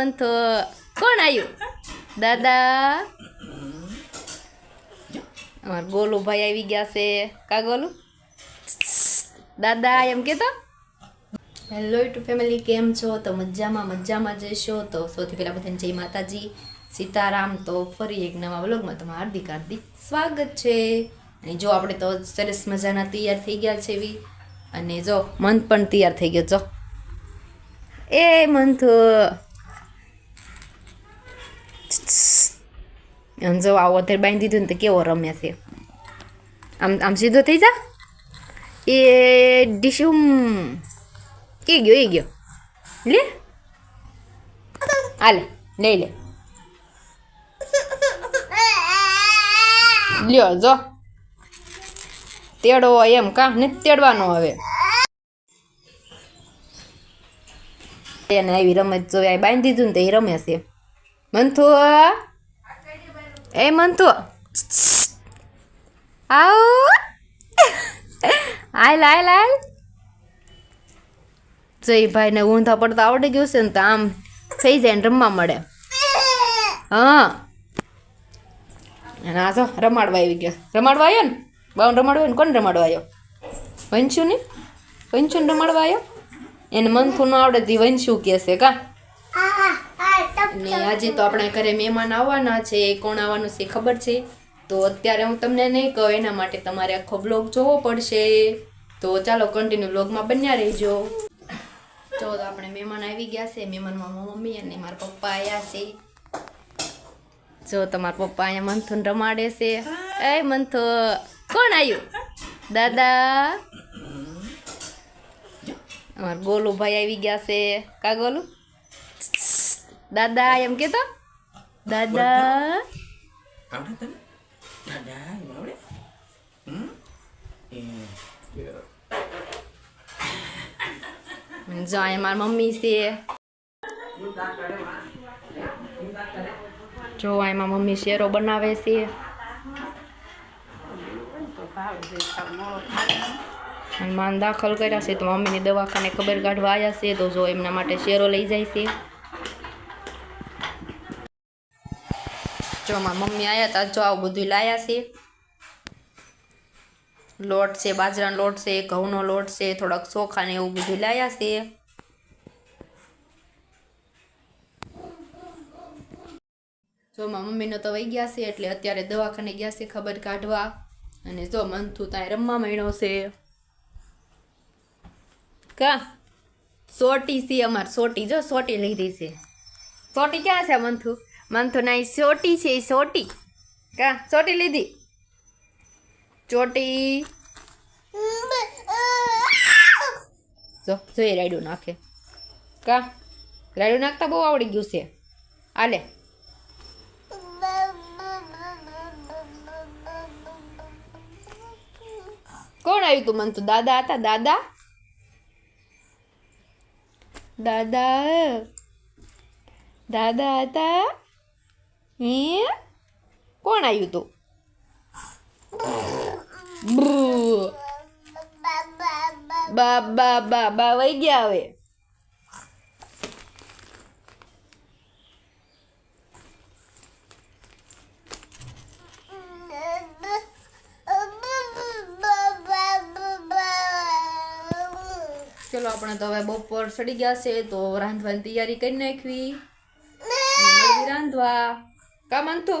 મંથો કોણ આવ્યું દાદા અમાર ગોલુભાઈ આવી ગયા છે કા ગોલુ દાદા એમ કેતો હેલો ટુ ફેમિલી કેમ છો તો મજામાં મજામાં જશો તો સૌથી પહેલાં બધાને જય માતાજી. સીતારામ તો ફરી એક નવા વ્લોગમાં તમારું હાર્દિક હાર્દિક સ્વાગત છે. અને જો આપણે તો સરસ મજાના તૈયાર થઈ ગયા છે એવી. અને જો મન પણ તૈયાર થઈ ગયો, જો. એ મંથ આમ જો આવો અત્યારે બાંધી દીધું ને તો કેવો રમે છે આમ આમ સીધો થઈ જા એ ડીશુમ એ ગયો એ ગયો લે હાલે લઈ લે લ્યો જો તેડો એમ કા નથી તેડવાનો હવે એને આવી રમત જો બાંધી દીધું ને તો એ રમે છે મંથુ એ મંથુ આવ હાલ હાલ હાલ જય ભાઈને ઊંધા પડતા આવડી ગયું છે ને તો આમ થઈ જાય ને રમવા મળે હા અને આ તો રમાડવા આવી ગયો રમાડવા આવ્યો ને બાઉન રમાડવા ને કોણ રમાડવા આવ્યો વંશુ ને વંશુ ને રમાડવા આવ્યો એને મંથુ ન આવડે તે વંશુ કહેશે કા ને આજે તો આપણા ઘરે મહેમાન આવવાના છે કોણ આવવાનું છે ખબર છે. તો અત્યારે હું તમને નહીં કહું એના માટે તમારે આખો બ્લોગ જોવો પડશે. તો ચાલો કન્ટિન્યુ બ્લોગમાં બન્યા રહેજો. તો આપણે મહેમાન આવી ગયા છે મહેમાનમાં મારી મમ્મી અને મારા પપ્પા આવ્યા છે. જો તમારા પપ્પા અહીંયા મંથુન રમાડે છે. એ મંથુ કોણ આવ્યું દાદા. અમારા ગોલુભાઈ આવી ગયા છે. કા ગોલું? દાદા એમ કેતો દાદા આવડે તને દાદા એમ આવડે હમ? એ, જો અહીંયા મારી મમ્મી છે જો એમાં મમ્મી શેરો બનાવે છે અને માન દાખલ કર્યા છે તો મમ્મીની દવાખાને ખબર કાઢવા આવ્યા છે તો જો એમના માટે શેરો લઈ જાય છે જો મારા મમ્મી આવ્યા હતા જો આવું બધું લાયા છે. લોટ છે, બાજરાનો લોટ છે, ઘઉંનો લોટ છે, થોડાક ચોખા ને એવું બધું લાયા છે. જો મારા મમ્મીનો તો વહી ગયા છે, એટલે અત્યારે દવાખાને ગયા છે ખબર કાઢવા. અને જો મંથુ ત્યાં રમવા માંડ્યો છે. કા? સોટી છે અમાર સોટી, જો સોટી લીધી છે. સોટી ક્યાં છે મંથુ? મંથુ ના ઈ સોટી છે ઈ સોટી કા સોટી લીધી? ચોટી. જો જોઈએ એ રાયડું નાખે. કા, રાયડું નાખતા બહુ આવડી ગયું છે. આલે. કોણ આવ્યું તું મન તો દાદા હતા? દાદા? દાદા. દાદા હતા? હે? કોણ આવ્યું તું? બા બા બા બા વહી ગયા હવે. ચલો આપણે તો હવે બપોર સડી ગયા છે તો રાંધવાની તૈયારી કરી નાખવી. રાંધવા. કા મનતો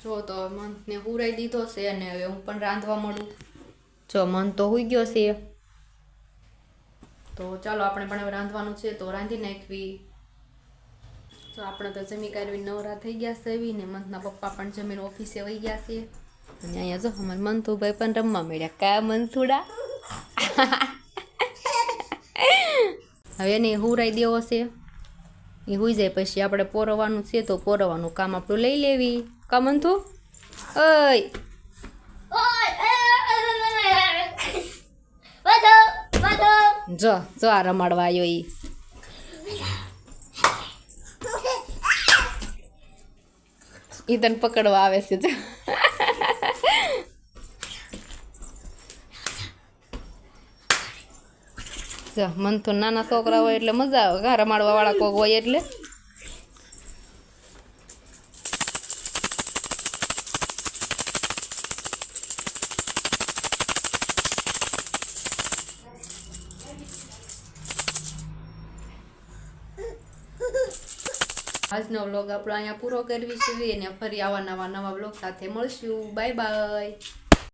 જો તો મંથને હુરાઈ દીધો છે અને હવે હું પણ રાંધવા મળું. જો મન તો હુઈ ગયો છે. તો ચાલો આપણે પણ હવે રાંધવાનું છે. તો રાંધી નાખવી. તો આપણે તો જમી કાઢવી નવરા થઈ ગયા છે એવી ને મંથના પપ્પા પણ જમીન ઓફિસે વહી ગયા છે. અને અહીંયા જો અમારે મંથુભાઈ પણ રમવા મળ્યા. કા મંથુડા હવે એને હુરાઈ દેવો છે. એ હુઈ જાય પછી આપણે પોરવાનું છે તો પોરવાનું કામ આપણું લઈ લેવી. કા મંથુ? ઓય! જો જો આ રમાડવા આવ્યો ઈ તને પકડવા આવે છે, જો. મન તો નાના છોકરા હોય એટલે મજા આવે. ઘા રમાડવા વાળા કોક હોય એટલે. આજનો વ્લોગ આપણો અહીંયા પૂરો કરવી છે. અને ફરી આવા નવા નવા વ્લોગ સાથે મળશું. Bye bye